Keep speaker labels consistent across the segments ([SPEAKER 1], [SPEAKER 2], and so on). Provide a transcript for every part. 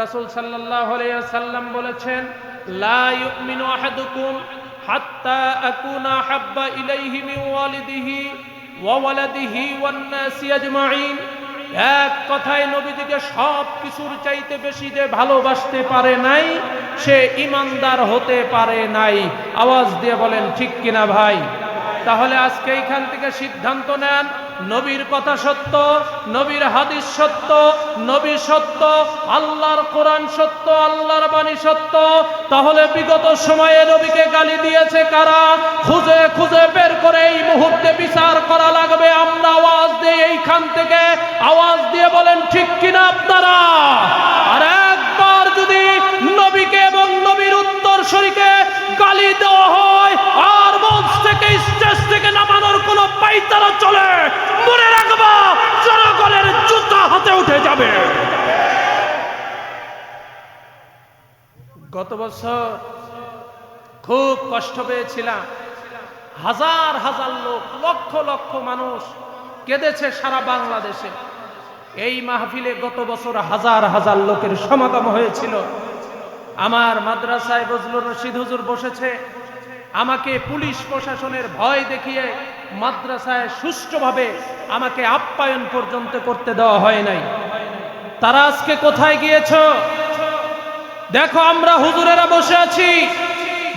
[SPEAKER 1] রাসূল সাল্লাল্লাহু আলাইহি সাল্লাম বলেছেন, লা ইউমিনু আহাদুকুম হাত্তা আকুনা হাব্বা ইলাইহি মিন ওয়ালিদিহি ওয়া ওয়ালাদিহি ওয়ান নাসি আজমাইন। এক কথায় নবীজিকে সব কিছুর চাইতে বেশি যে ভালোবাসতে পারে নাই, সে ইমানদার হতে পারে নাই। আওয়াজ দিয়ে বলেন, ঠিক কিনা ভাই? তাহলে আজকে এইখান থেকে সিদ্ধান্ত নেন নবীর কথা সত্য, নবীর হাদিস সত্য, নবী সত্য, আল্লাহর কোরআন সত্য, আল্লাহর বাণী সত্য। তাহলে বিগত সময়ে নবীকে গালি দিয়েছে কারা? খুঁজে খুঁজে বের করে এই মুহূর্তে বিচার করা লাগবে। আমরা আওয়াজ দিয়ে এইখান থেকে আওয়াজ দিয়ে বলেন, ঠিক কিনা আপনারা? আর একবার যদি নবীকে এবং নবীর উত্তর শরীকে গালি দেওয়া হয়, আর মঞ্চ থেকে স্টেজ থেকে নামানোর কোনো পাইতারা চলে, মনে রাখবা জনগণের জুতা হাতে উঠে যাবে। গত বছর খুব কষ্ট পেয়েছিলাম। হাজার হাজার লোক, লক্ষ লক্ষ মানুষ কেঁদেছে সারা বাংলাদেশে। এই মাহফিলে গত বছর হাজার হাজার লোকের সমাগম হয়েছিল। আমার মাদ্রাসায় বজলুর রশিদ হুজুর বসেছে। আমাকে পুলিশ প্রশাসনের ভয় দেখিয়ে মাদ্রাসায় সুষ্ঠুভাবে আমাকে আপ্যায়ন পর্যন্ত করতে দেওয়া হয় নাই। তারা আজকে কোথায় গিয়েছ? দেখো, আমরা হুজুরেরা বসে আছি।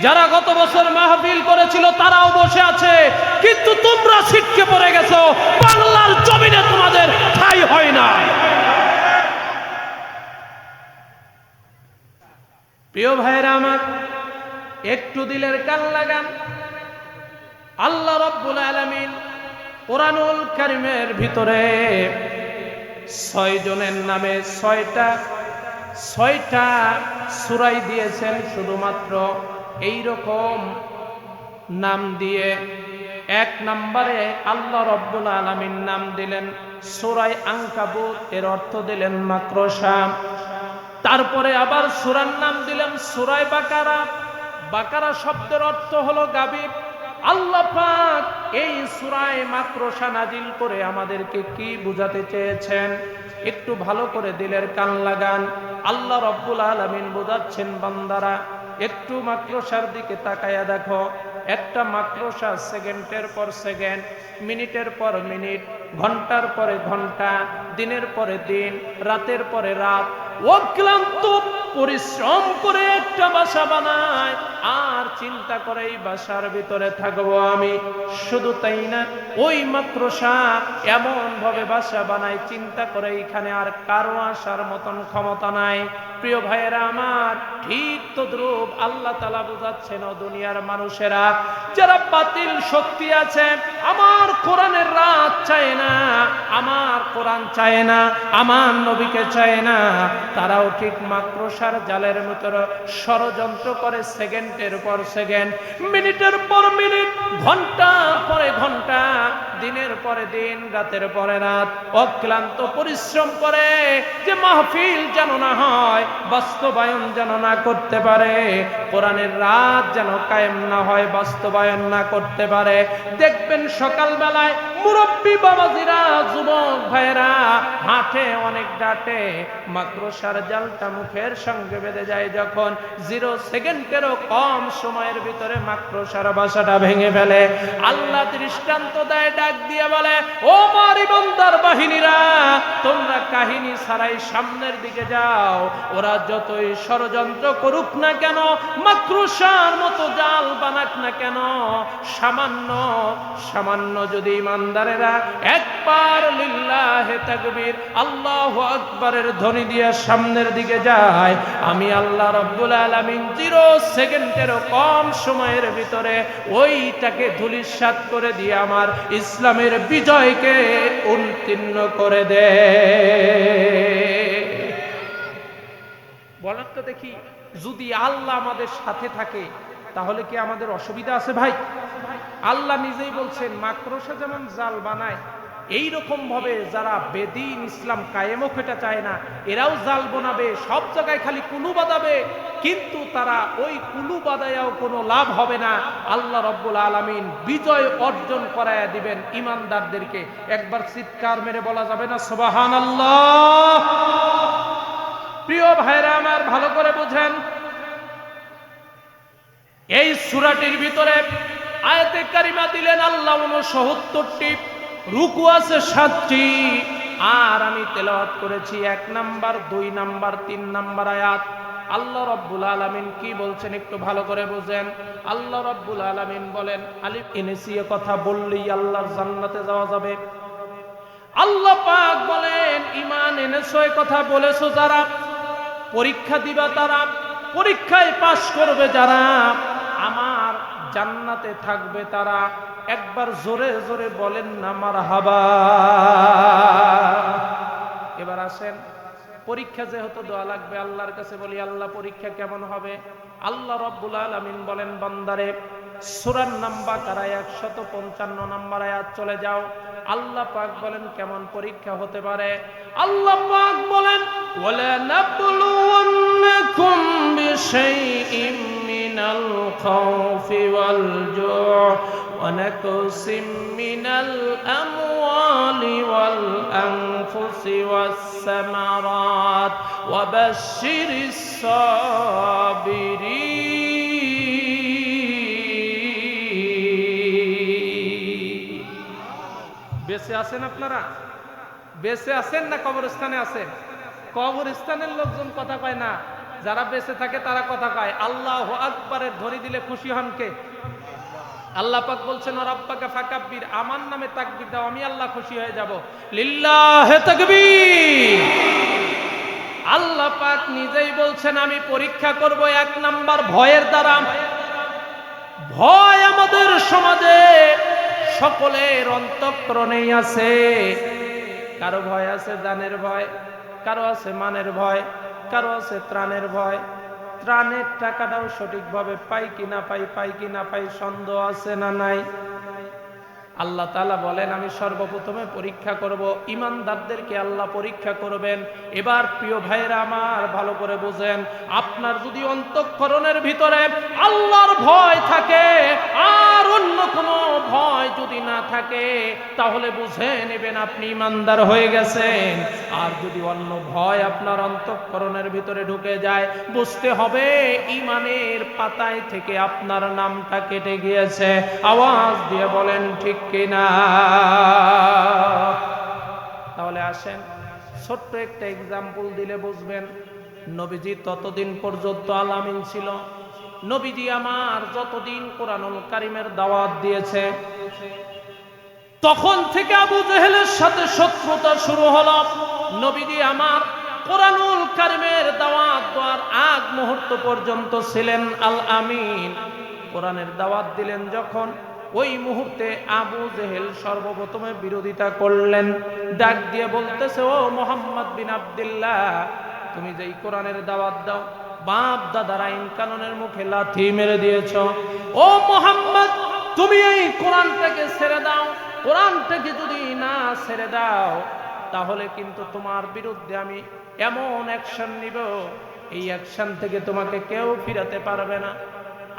[SPEAKER 1] যারা গত বছর মাহফিল করেছিল, তারাও বসে আছে। কিন্তু তোমরা ছিটকে পড়ে গেছো। বাংলার জমিনে তোমাদের ঠাই হয় না। প্রিয় ভাইরা আমার একটু দিলের কান লাগান। আল্লাহ রব্বুল আলামিন কোরআনুল কারিমের ভিতরে ছয় জনের নামে ছয়টা ছয়টা সুরাই দিয়েছেন শুধুমাত্র এই রকম নাম দিয়ে। এক নম্বরে আল্লাহ রব্বুল আলামিন নাম দিলেন সুরাই আঙ্কাবুত এর অর্থ দিলেন মাক্রসা তারপরে আবার সুরার নাম দিলেন সুরাই বাকারা। বাকারা শব্দের অর্থ হলো গাবিব আল্লাহ পাক এই সুরায় মাক্রসা নাজিল করে আমাদেরকে কি বুঝাতে চেয়েছেন? একটু ভালো করে দিলের কান লাগান। আল্লাহ রব্বুল আলামিন বোঝাচ্ছেন বান্দারা, একটু মাক্রসার দিকে তাকায়া দেখো। একটা মাক্রসা সেকেন্ডের পর সেকেন্ড, মিনিটের পর মিনিট, ঘণ্টার পরে ঘণ্টা, দিনের পরে দিন, রাতের পরে রাত। অক্লান্ত পরিশ্রম করে একটা বাসা বানায়। আর চিন্তা করে এই বাসার ভিতরে থাকব আমি। শুধু তাই না, ওই মাক্রসা এমন ভাবে বাসা বানায়, চিন্তা করে এখানে আর কারও আসার মতন ক্ষমতা নাই। প্রিয় ভাইয়েরা আমার, ঠিক তো দ্রুব আল্লাহ তালা বোঝাচ্ছেন দুনিয়ার মানুষেরা। যারা বাতিল শক্তি আছে, আমার কোরআনের চায় না, আমার কোরআন চায় না, আমার নবীকে চায় না, তারাও ঠিক মাক্রসার জালের মতো ষড়যন্ত্র করে সেকেন্ডের পর সেকেন্ড, মিনিটের পর মিনিট, ঘণ্টা পরে ঘণ্টা দিনের পরে দিন, রাতের পরে রাত। অক্লান্ত পরিশ্রম করে যে মাহফিল যেন না হয়, বাস্তবায়ন যেন না করতে পারে, কোরআনের রাত যেন কায়েম না হয়, বাস্তবায়ন না করতে পারে। দেখবেন সকালবেলায় মুরব্বী বাবাজিরা, যুবক ভাইরা হাটে অনেক ডাটে মাদ্রাসার জালটা মুখের সঙ্গে বেঁধে যায় যখন জিরো সেকেন্ডেরও কম সময়ের ভিতরে মাদ্রাসার বাসাটা ভেঙে ফেলে। আল্লাহ দৃষ্টান্ত দেয় ডাক দিয়ে বলে, ও মারি বন্দার বাহিনীরা, তোমরা কাহিনী ছাড়াই সামনের দিকে যাও। ওরা যতই ষড়যন্ত্র করুক না কেন মাকরুষার মতো জাল বানাক না কেন, সামান্য সামান্য যদি ইমানদারেরা একবার লিল্লাহে তাকবীর আল্লাহ আকবরের ধ্বনি দিয়ে সামনের দিকে যায়, আমি আল্লাহ রব্বুল আলামিন জিরো সেকেন্ডেরও কম সময়ের ভিতরে ওইটাকে ধুলিসাৎ করে দিয়ে আমার ইসলামের বিজয়কে উত্তীর্ণ করে দে। বলেন তো দেখি, যদি আল্লাহ আমাদের সাথে থাকে, তাহলে কি আমাদের অসুবিধা আছে ভাই? আল্লাহ নিজেই বলছেন, মাকড়সা যেমন জাল বানায় এই ভাবে যারা বেদিন ইসলাম কায়েমও খেটা চায় না, এরাও জাল বানাবে, সব জায়গায় খালি কুলু বাদাবে কিন্তু তারা ওই কুলু বাদায়াও কোনো লাভ হবে না। আল্লাহ রব্বুল আলামিন বিজয় অর্জন করায়া দিবেন ইমানদারদেরকে। একবার চিৎকার মেরে বলা যাবে না সোবাহান আল্লাহ প্রিয় ভাইরা আমার, ভালো করে বুঝেন। এই সুরাটির ভিতরে আয়াতে কারিমা দিলেন আল্লাহ উনসত্তরটি। রুকু আছে সাতটি, আর আমি তেলাওয়াত করেছি এক নাম্বার, দুই নাম্বার, তিন নাম্বার আয়াত। আল্লাহ রব্বুল আলামিন কি বলছেন একটু ভালো করে বুঝেন। আল্লাহ রব্বুল আলামিন বলেন, আলিফ এনেছি কথা বললেই আল্লাহর জান্নাতে যাওয়া যাবে। আল্লাহ পাক বলেন, ইমান এনেছো কথা বলেছ যারা, পরীক্ষা দিবা তারা, পরীক্ষায় পাশ করবে যারা, আমার জান্নাতে থাকবে তারা। একবার জোরে জোরে বলেন না আমার হাবা এবার আসেন, পরীক্ষা যেহেতু দোয়া লাগবে, আল্লাহর কাছে বলি, আল্লাহ পরীক্ষা কেমন হবে? আল্লাহ রব্বুল আলামিন বলেন, বান্দারে, সুরার নাম্বার কারায় একশত পঞ্চান্ন নাম্বার আয়াত চলে যাও। আল্লাহ পাক বলেন, কেমন পরীক্ষা হতে পারে? আল্লাহ পাক বলেন বিশাইইম মিনাল খাউফি ওয়াল জু'ই ونقص من الأموال والأنفس والثمرات وبشر الصابرين বেঁচে আছেন আপনারা বেঁচে আছেন না কবরস্থানে আছেন কবরস্থানের লোকজন কথা কয় না যারা বেঁচে থাকে তারা কথা কয় আল্লাহ আকবরের ধরি দিলে খুশি হন কে আল্লাহ পাক বলছেন রব্বাকা ফাকাব্বির, আমার নামে তাকবির দাও, আমি আল্লাহ খুশি হয়ে যাব। লিল্লাহে তাকবীর। আল্লাহ পাক নিজেই বলছেন, আমি পরীক্ষা করব এক নাম্বার ভয়ের দ্বারা। ভয় আমাদের সমাজে সকলের অন্তঃকরণেই আছে। কারও ভয় আছে জানের ভয়, কারও আছে মানের ভয়, কারও আছে ত্রাণের ভয়। ত্রাণের টাকাটাও সঠিকভাবে পাই কি না পাই পাই কি না পাই, সন্দেহ আছে না নাই? আল্লাহ তালা বলেন, আমি সর্বপ্রথমে পরীক্ষা করব। ইমানদারদেরকে আল্লাহ পরীক্ষা করবেন। এবার প্রিয় ভাইরা আমার, ভালো করে বুঝেন। আপনার যদি অন্তঃকরণের ভিতরে আল্লাহর ভয় থাকে, আর অন্য কোনো ভয় যদি না থাকে, তাহলে বুঝে নেবেন আপনি ইমানদার হয়ে গেছেন। আর যদি অন্য ভয় আপনার অন্তঃকরণের ভিতরে ঢুকে যায়, বুঝতে হবে ইমানের পাতায় থেকে আপনার নামটা কেটে গিয়েছে। আওয়াজ দিয়ে বলেন, ঠিক কিনা তাহলে আসেন, ছোট্ট একটা এক্সাম্পল দিলে বুঝবেন, নবীজি ততদিন পর্যন্ত আলামিন ছিল। নবীজি আমার যতদিন কোরআনুল কারিমের দাওয়াত দিয়েছে, তখন থেকে আবু জেহেলের সাথে শত্রুতা শুরু হলো। নবীজি আমার কোরআনুল কারিমের দাওয়াত দেওয়ার আগ মুহূর্ত পর্যন্ত ছিলেন আল আমিন। কোরআনের দাওয়াত দিলেন যখন ওই মুহূর্তে আবু জেহেল সর্বপ্রথমে বিরোধিতা করলেন। ডাক দিয়ে বলতেছে, ও মোহাম্মদ বিন আব্দুল্লাহ, তুমি যেই কোরআনের দাওয়াত দাও, বাপ দাদার আইন কানুনের মুখে লাথি মেরে দিয়েছ। ও মোহাম্মদ, তুমি এই কোরআনটাকে ছেড়ে দাও কোরআনটাকে যদি না ছেড়ে দাও, তাহলে কিন্তু তোমার বিরুদ্ধে আমি এমন অ্যাকশন নিব, এই অ্যাকশন থেকে তোমাকে কেউ ফিরাতে পারবে না।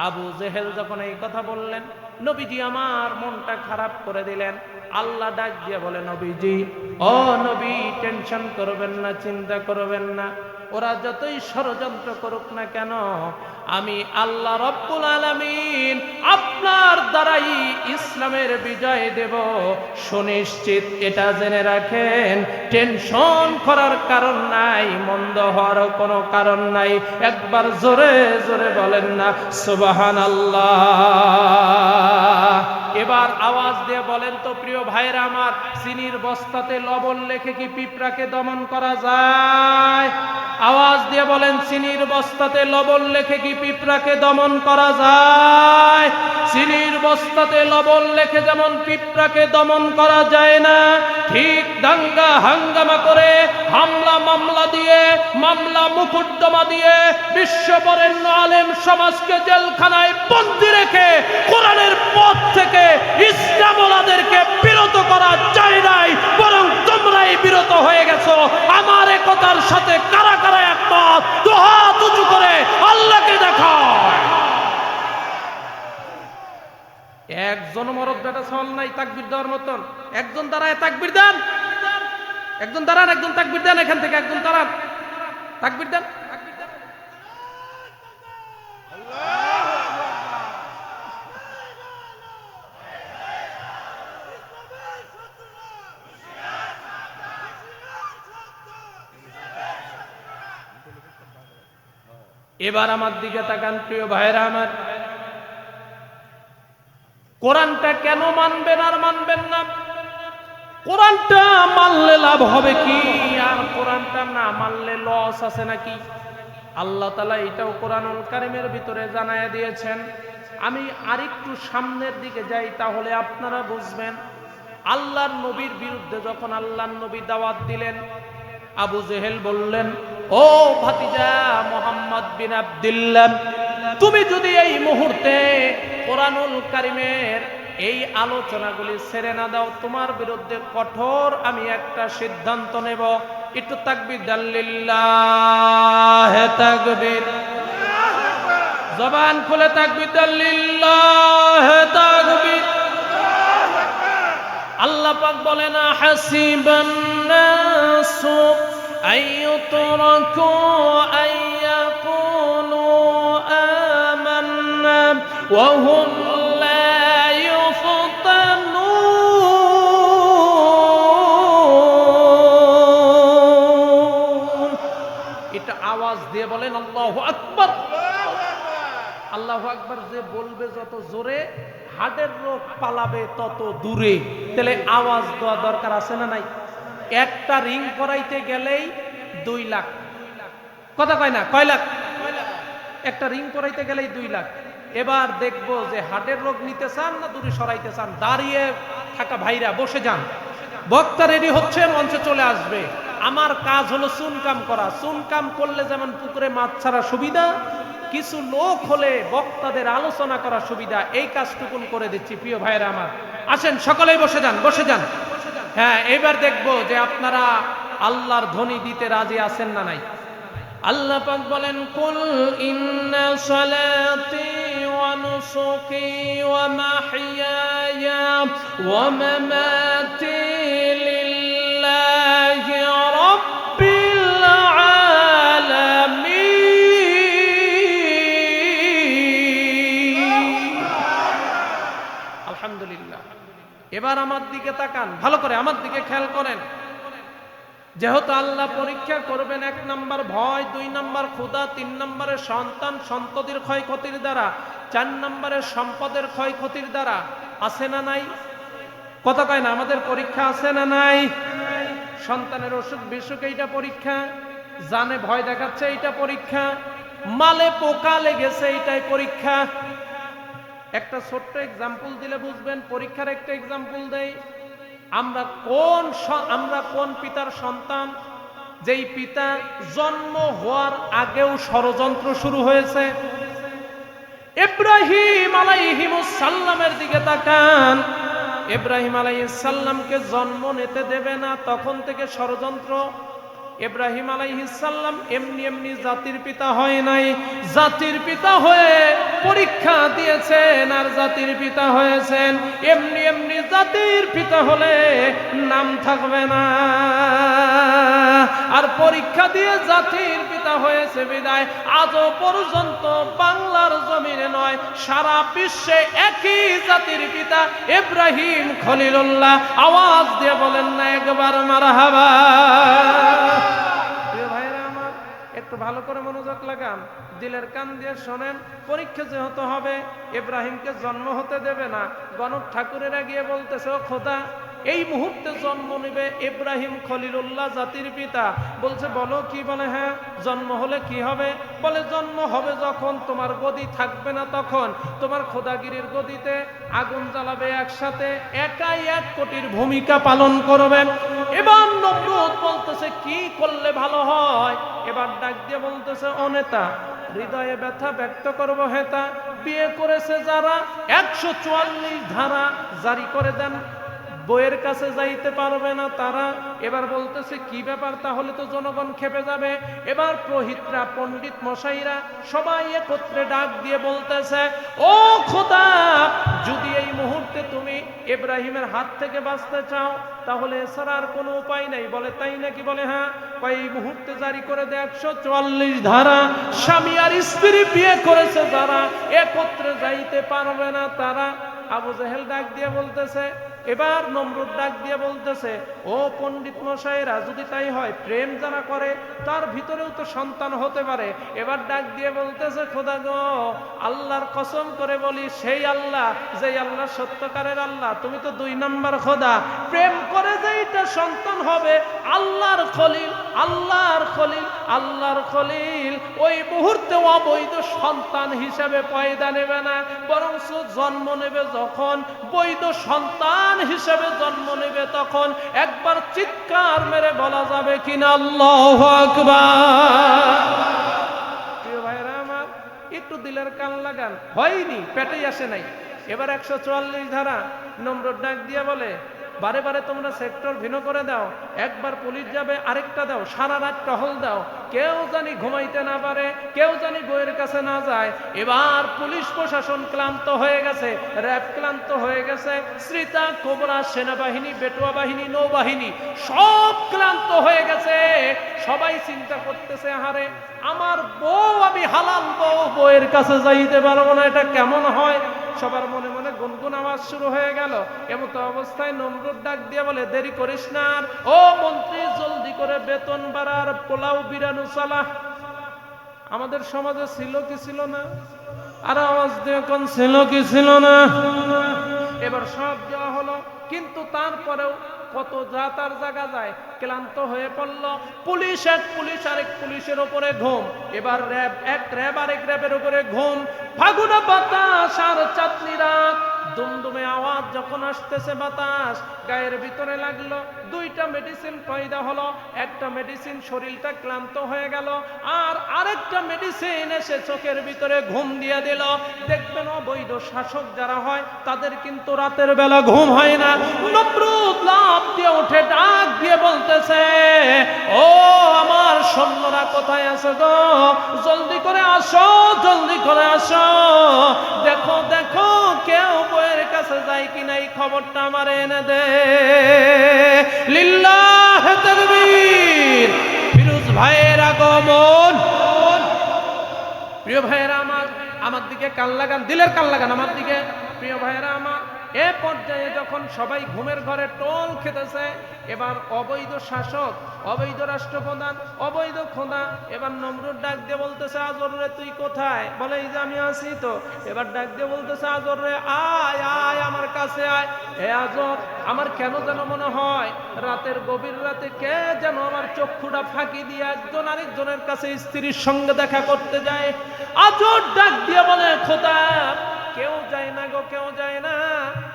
[SPEAKER 1] আবু জেহেল যখন এই কথা বললেন নবীজি আমার মনটা খারাপ করে দিলেন। আল্লাহ ডাক দিয়ে বলে, নবীজি, ও নবী, টেনশন করবেন না, চিন্তা করবেন না। ওরা যতই ষড়যন্ত্র করুক না কেন আমি আল্লাহ রব্বুল আলামিন আপনার দ্বারাই ইসলামের বিজয় দেব। সুনিশ্চিত এটা জেনে রাখেন, টেনশন করার কারণ নাই, মন্দ হওয়ারও কোনো কারণ নাই। একবার জোরে জোরে বলেন না সুবাহান আল্লাহ এবার আওয়াজ দিয়ে বলেন তো, প্রিয় ভাইরা আমার, চিনির বস্তাতে লবণ লেখে কি পিঁপড়াকে দমন করা যায়? আওয়াজ দিয়ে বলেন, চিনির বস্তাতে লবণ লেখে কি পিঁপড়াকে দমন করা যায়। চিনির বস্তাতে লবণ লেখে যেমন পিঁপড়াকে দমন করা যায় না, ঠিক দাঙ্গা হাঙ্গামা করে হামলা মামলা দিয়ে, মামলা মুকুদ্দমা দিয়ে বিশ্ব বরেণ্য আলেম সমাজকে জেলখানায় বন্দি রেখে কোরআনের পথ থেকে ইসলামওয়ালাদেরকে বিরত করা যায় নাই, বরং তোমরাই বিরত হয়ে গেছো। আমার এ কথার সাথে কারা কারা একমত? দুহাত উঁচু করে আল্লাহকে দেখাও। একজন মরদ বেটা সল নাই, তাকবির দেওয়ার মতন। একজন দাঁড়ায়, তাকবির দেন। একজন দাঁড়ান, একজন তাকবির দেন এখান থেকে, একজন দাঁড়ান। তাকবির দেন। এবার আমার দিকে তাকান প্রিয় ভাইরা আমার। কোরআনটা কেন মানবেন আর মানবেন না? কোরআনটা মানলে লাভ হবে কি? আর কোরআনটা না মানলে লস আছে নাকি? আল্লাহ তালা এটাও কোরআনুল কারিমের ভিতরে জানায় দিয়েছেন। আমি আরেকটু সামনের দিকে যাই তাহলে আপনারা বুঝবেন, আল্লাহর নবীর বিরুদ্ধে যখন আল্লাহর নবী দাওয়াত দিলেন, আবু জেহেল বললেন ও ভাতিজা মোহাম্মদ বিন আব্দুল্লাহ, তুমি যদি এই মুহূর্তে কোরআনুল কারিমের এই আলোচনাগুলি ছেড়ে না দাও, তোমার বিরুদ্ধে কঠোর আমি একটা সিদ্ধান্ত নেব। একটু তাকবির দাল্লিল্লাহ তাকবির। জবান খুলে তাকবির দাল্লিল্লাহ তাকবির। আল্লাহ পাক বলে না হাসিবান নাসু। আইয়ুতরাকু আইয়াকুলু আমান্না ওয়া হুম লা ইফতানুন এটা আওয়াজ দিয়ে বলেন, আল্লাহু আকবার। আল্লাহ আকবার যে বলবে যত জোরে, হার্টের রোগ পালাবে তত দূরে। তাহলে আওয়াজ দেওয়া দরকার আছে না নাই? একটা রিং করাইতে গেলেই দুই লাখ। কথা কয় না? কয় লাখ? একটা রিং করাইতে গেলেই দুই লাখ। এবার দেখব যে হার্টের রোগ নিতে চান না দূরে সরাইতে চান? দাঁড়িয়ে থাকা ভাইরা, বসে যান। বক্তা রেডি হচ্ছে, মঞ্চে চলে আসবে। আমার কাজ হলো চুনকাম করা। চুনকাম করলে যেমন পুকুরে মাছ ছাড়া সুবিধা, কিছু লোক হলে বক্তাদের আলোচনা করা সুবিধা। এই কাজটুকুন করে দিচ্ছি, প্রিয় ভাইরা আমার। আসেন, সকলেই বসে যান বসে যান। হ্যাঁ এবার দেখব যে আপনারা আল্লাহর ধ্বনি দিতে রাজি আছেন না নাই। আল্লাহ পাক বলেন, কুল ইন্না সালাতি ওয়া নুসুকি ওয়া মাহইয়ায়া ওয়া মামাতি লিল্লাহি রাব্বিল আলামিন। আলহামদুলিল্লাহ। এবার আমার দিকে তাকান, ভালো করে আমার দিকে খেয়াল করেন। যেহেতু আল্লাহ পরীক্ষা করবেন এক নম্বর ভয়, দুই নম্বর ক্ষুদা তিন নম্বরে সন্তান সন্ততির ক্ষয়ক্ষতির দ্বারা, চার নম্বরে সম্পদের ক্ষয়ক্ষতির দ্বারা, আছে না নাই? কথা কয় না, আমাদের পরীক্ষা আছে না নাই? সন্তানের অসুখ বিসুখ, এইটা পরীক্ষা। জানে, ভয় দেখাচ্ছে, এইটা পরীক্ষা। মালে পোকা লেগেছে, এইটাই পরীক্ষা। একটা ছোট্ট এক্সাম্পল দিলে বুঝবেন, পরীক্ষার একটা এক্সাম্পল দেই। আমরা কোন আমরা কোন পিতার সন্তান? যেই পিতা জন্ম হওয়ার আগেও ষড়যন্ত্র শুরু হয়েছে। ইব্রাহিম আলাইহিমুসাল্লামের দিকে তাকান। ইব্রাহিম আলাইহিসসাল্লামকে জন্ম নিতে দেবে না, তখন থেকে ষড়যন্ত্র ইব্রাহিম আলাইহিসসাল্লাম এমনি এমনি জাতির পিতা হয় নাই। জাতির পিতা হয়ে পরীক্ষা দিয়েছেন আর জাতির পিতা হয়েছেন। এমনি এমনি জাতির পিতা হলে নাম থাকবে না। আর পরীক্ষা দিয়ে জাতির পিতা হয়েছে বিদায়। আজও পর্যন্ত বাংলার জমিনে নয়, সারা বিশ্বে একই জাতির পিতা ইব্রাহিম খলিলুল্লাহ। আওয়াজ দিয়ে বলেন না একবার মারহাবা। একটু ভালো করে মনোযোগ লাগান। দিলের কান দিয়ে শোনেন, পরীক্ষা যেহেতু হবে, ইব্রাহিমকে জন্ম হতে দেবে না। গণক ঠাকুরেরা গিয়ে বলতেছে, ও খোদা, এই মুহূর্তে জন্ম নেবে ইব্রাহিম খলিলুল্লাহ জাতির পিতা। বলছে, বলো কি বলে? হ্যাঁ জন্ম হলে কি হবে? বলে, জন্ম হবে যখন তোমার গদি থাকবে না তখন। তোমার খোদাগিরির গদিতে আগুন জ্বালাবে একসাথে, একাই এক কোটির ভূমিকা পালন করবে। এবার নমরুদ বলতেছে, কি করলে ভালো হয়? এবার ডাক দিয়ে বলতেছে অনেতা নেতা, হৃদয়ে ব্যথা ব্যক্ত করব হেতা। বিয়ে করেছে যারা, একশো চুয়াল্লিশ ধারা জারি করে দেন। বইয়ের কাছে যাইতে পারবে না তারা। এবার বলতেছে, কি ব্যাপার? তাহলে তো জনগণ খেপে যাবে। এবার প্রহিতরা, পণ্ডিত মশাইরা সবাই একত্রে ডাক দিয়ে বলতেছে, ও খোদা, যদি এই মুহূর্তে তুমি ইব্রাহিমের হাত থেকে বাঁচতে চাও, তাহলে এছাড়া আর কোনো উপায় নাই। বলে, তাই নাকি? বলে হ্যাঁ এই মুহূর্তে জারি করে দেয় একশো চুয়াল্লিশ ধারা। স্বামী আর স্ত্রী বিয়ে করেছে যারা, একত্রে যাইতে পারবে না তারা। আবু জাহেল ডাক দিয়ে বলতেছে এবার নমরুদ ডাক দিয়ে বলতেছে, ও পণ্ডিত মশাইরা যদি তাই হয়, প্রেম যারা করে, তার ভিতরেও তো সন্তান হতে পারে। এবার ডাক দিয়ে বলতেছে, খোদা গো, আল্লাহর কসম করে বলি, সেই আল্লাহ, যেই আল্লাহ সত্যকারের আল্লাহ, তুমি তো দুই নম্বর খোদা। প্রেম করে যেইটা সন্তান হবে, আল্লাহর খলিল আল্লাহর খলিল আল্লাহর খলিল ওই মুহূর্তে অবৈধ সন্তান হিসেবে পয়দা নেবে না বরং জন্ম নেবে যখন, বৈধ সন্তান হিসেবে জন্ম নেবে তখন। একবার চিৎকার মেরে বলা যাবে কিনা? আল্লাহ আমার, একটু দিলের কান লাগান। হয়নি, পেটেই আসে নাই। এবার একশো চুয়াল্লিশ ধারা নম্বর ডাক দিয়ে বলে বারে বারে তোমরা সেক্টর ভিন্ন করে দাও। একবার পুলিশ যাবে, আরেকটা দাও, সারা রাত টহল দাও। কেউ জানি ঘুমাইতে না পারে, কেউ জানি বইয়ের কাছে না যায়। এবার পুলিশ প্রশাসন ক্লান্ত হয়ে গেছে, র্যাব ক্লান্ত হয়ে গেছে। শ্রীতা কোবরা, সেনাবাহিনী, বেটুয়া বাহিনী, নৌবাহিনী, সব ক্লান্ত হয়ে গেছে। সবাই চিন্তা করতেছে হারে আমার বউ, আমি হালাল বউ বউয়ের কাছে যাইতে পারব না, এটা কেমন হয়? সবার মনে আওয়াজ শুরু হয়ে গেল। এমত অবস্থায় নমরুদ ডাক দিয়ে বলে, দেরি করিস না। ও মন্ত্রী, জলদি করে বেতন বাড়ার পোলাও বিরানু চালা আমাদের সমাজে ছিল কি ছিল না? আর আওয়াজ দিয়ে কোন ছিল কি ছিল না? এবার সব দেওয়া হলো। কিন্তু তারপরেও কত যা তার জায়গা যায়, ক্লান্ত হয়ে পড়ল। পুলিশ এক পুলিশ, আরেক পুলিশের ওপরে ঘুম। এবার র্যাব, এক র্যাব, আরেক র্যাবের উপরে ঘুম। ফাগুনা বাতাস আর চাঁদনি রাত। দুমদুমে আওয়াজ যখন আসতেছে বাতাস, গায়ের ভিতরে লাগল দুইটা মেডিসিন পয়দা হলো। একটা মেডিসিন শরীরটা ক্লান্ত হয়ে গেল, আর আরেকটা মেডিসিন এসে চোখের ভিতরে ঘুম দিয়ে দিল। দেখবেন অবৈধ শাসক যারা হয়, তাদের কিন্তু রাতের বেলা ঘুম হয় না। নমরুদ লাভ দিয়ে উঠে ডাক দিয়ে বলতেছে, ও আমার সৈন্যরা কোথায় আছে গো? জলদি করে আসো, জলদি করে আসো। দেখো দেখো, কেউ কাছে যাই কিনা এই খবরটা আমার এনে দে। লিল্লাহ তাকবীর। ফিরোজ ভাইয়ের আগমন। প্রিয় ভাইয়েরা আমার আমার দিকে কান লাগান, দিলের কান লাগান আমার দিকে। প্রিয় ভাইয়েরা আমার। এ পর্যায়ে যখন সবাই ঘুমের ঘরে টোল খেতেছে, এবার অবৈধ শাসক, অবৈধ রাষ্ট্রপ্রধান, অবৈধ খোদা, এবার নমরুদ ডাক দিয়ে বলতেছে, আজর রে, তুই কোথায়? বলে, এই যে আমি আছি তো। এবার ডাক দিয়ে বলতেছে, আজর রে, আয় আয়, আমার কাছে আয়। হে আজর, আমার কেন যেন মনে হয়, রাতের গভীর রাতে কে যেন আমার চক্ষুটা ফাঁকি দিয়ে একজন আরেকজনের কাছে স্ত্রীর সঙ্গে দেখা করতে যায়? আজর ডাক দিয়ে বলে, খোদা, কেউ যায় না গো, কেউ যায় না।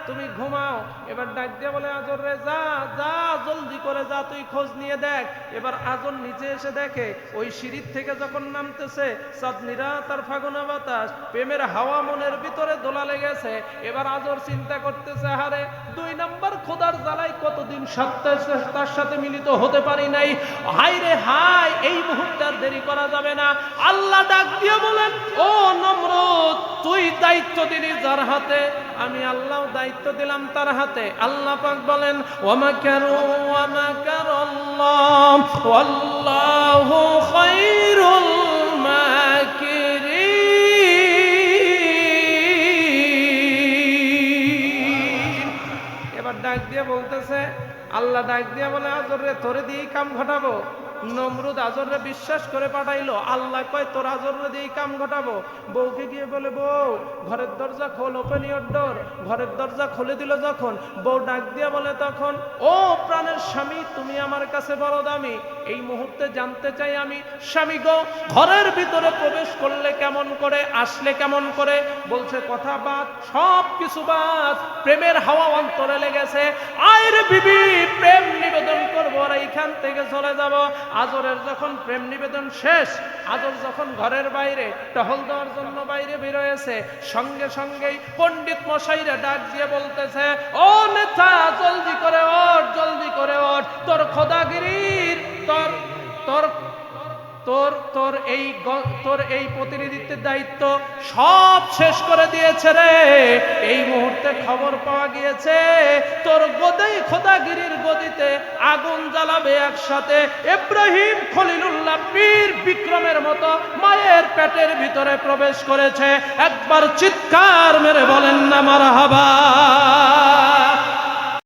[SPEAKER 1] তুমি ঘুমাও, এবার ডাক দিয়ে বলে, আজর রে, যা যা, জলদি করে যা, তুই খোঁজ নিয়ে দেখ। এবার আজর নিচে এসে দেখে, ওই সিঁড়ির থেকে যখন নামতেছে চাঁদনিরা তার ফাগুনা বাতাস, প্রেমের হাওয়া মনের ভিতরে দোলা লেগেছে। এবার আজর চিন্তা করতেছে হারে দুই নাম্বার খোদার জ্বালাই কতদিন তার সাথে মিলিত হতে পারি নাই? হাই রে হাই এই মুহূর্তে আর দেরি করা যাবে না। আল্লাহ ডাক দিয়ে বলেন, ও নমরুদ, তুই দায়িত্ব দিলি যার হাতে? আমি আল্লাহ দায়িত্ব দিলাম তার হাতে। আল্লাহ পাক বলেন, ওয়ামাকারু ওয়ামাকারাল্লাহ, ওয়াল্লাহু খায়রুল মাকিরিন। এবার ডাক দিয়ে বলতেছে, আল্লাহ ডাক দিয়ে বলে, আজরে তোরে দিয়ে কাম ঘটাবো। নমরুদ আজরে বিশ্বাস করে পাঠাইলো, আল্লাহ কয়, তোর আজরে দিয়ে কাম ঘটাবো? বউকে গিয়ে বলে, বউ, ঘরের দরজা খোল ওপেন ইয়োর ডোর ঘরের দরজা খুলে দিল যখন, বউ ডাক দিয়ে বলে তখন, ও প্রাণের স্বামী, তুমি আমার কাছে বড় দামি। এই মুহূর্তে জানতে চাই আমি, স্বামী গো, ঘরের ভিতরে প্রবেশ করলে কেমন করে, আসলে কেমন করে? বলছে, কথা বাদ সব কিছু বাদ, প্রেমের হাওয়া অন্তরে লেগেছে। আয়ের বিবি, প্রেম নিবেদন করব আর এইখান থেকে চলে যাব। আজরের যখন প্রেম নিবেদন শেষ, আজর যখন ঘরের বাইরে টহল দেওয়ার জন্য বাইরে বেরোয়েছে, সঙ্গে সঙ্গেই পণ্ডিত মশাইরা ডাক দিয়ে বলতেছে, ও নেতা, জলদি করে ওঠ, জলদি করে ওঠ, তোর খোদাগিরির, তোর তোর তোর তোর এই তোর এই প্রতিনিধিত্বের দায়িত্ব সব শেষ করে দিয়েছে রে। এই মুহূর্তে খবর পাওয়া গিয়েছে, তোর গদেই খোদাগিরির গদিতে আগুন জ্বালাবে একসাথে। ইব্রাহিম খলিলুল্লাহ পীর বিক্রমের মতো মায়ের পেটের ভিতরে প্রবেশ করেছে। একবার চিৎকার মেরে বলেন না, মারহাবা।